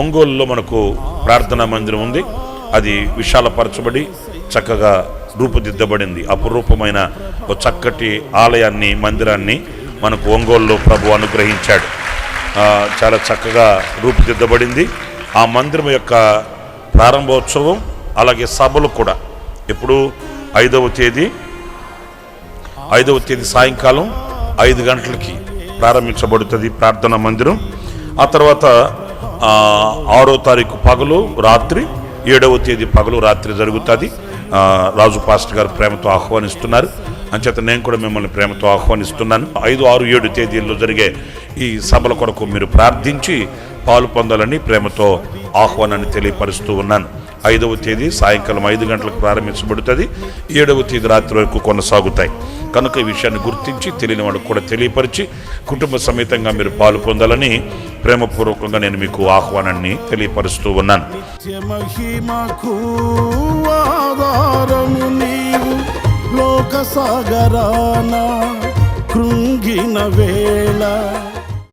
ఒంగోలులో మనకు ప్రార్థనా మందిరం ఉంది. అది విశాలపరచబడి చక్కగా రూపుదిద్దబడింది. అపురూపమైన ఒక చక్కటి ఆలయాన్ని మందిరాన్ని మనకు ఒంగోలులో ప్రభు అనుగ్రహించాడు. చాలా చక్కగా రూపుదిద్దబడింది. ఆ మందిరం యొక్క ప్రారంభోత్సవం అలాగే సభలు కూడా ఇప్పుడు ఐదవ తేదీ ఐదవ తేదీ సాయంకాలం ఐదు గంటలకి ప్రారంభించబడుతుంది ప్రార్థనా మందిరం. ఆ తర్వాత ఆరో తారీఖు పగలు రాత్రి ఏడవ తేదీ పగలు రాత్రి జరుగుతుంది. రాజు పాస్టర్ గారు ప్రేమతో ఆహ్వానిస్తున్నారు. అంచేత నేను కూడా మిమ్మల్ని ప్రేమతో ఆహ్వానిస్తున్నాను. ఐదు ఆరు ఏడు తేదీల్లో జరిగే ఈ సభల కొరకు మీరు ప్రార్థించి పాలు పొందాలని ప్రేమతో ఆహ్వానాన్ని తెలియపరుస్తూ ఉన్నాను. ఐదవ తేదీ సాయంకాలం ఐదు గంటలకు ప్రారంభించబడుతుంది. ఏడవ తేదీ రాత్రి వరకు కొనసాగుతాయి. కనుక ఈ విషయాన్ని గుర్తించి తెలియని వాళ్ళకు కూడా తెలియపరిచి కుటుంబ సమేతంగా మీరు పాలు పొందాలని ప్రేమపూర్వకంగా నేను మీకు ఆహ్వానాన్ని తెలియపరుస్తూ ఉన్నాను. మహిమకు లోక సాగరాన కృంగిన వేళ.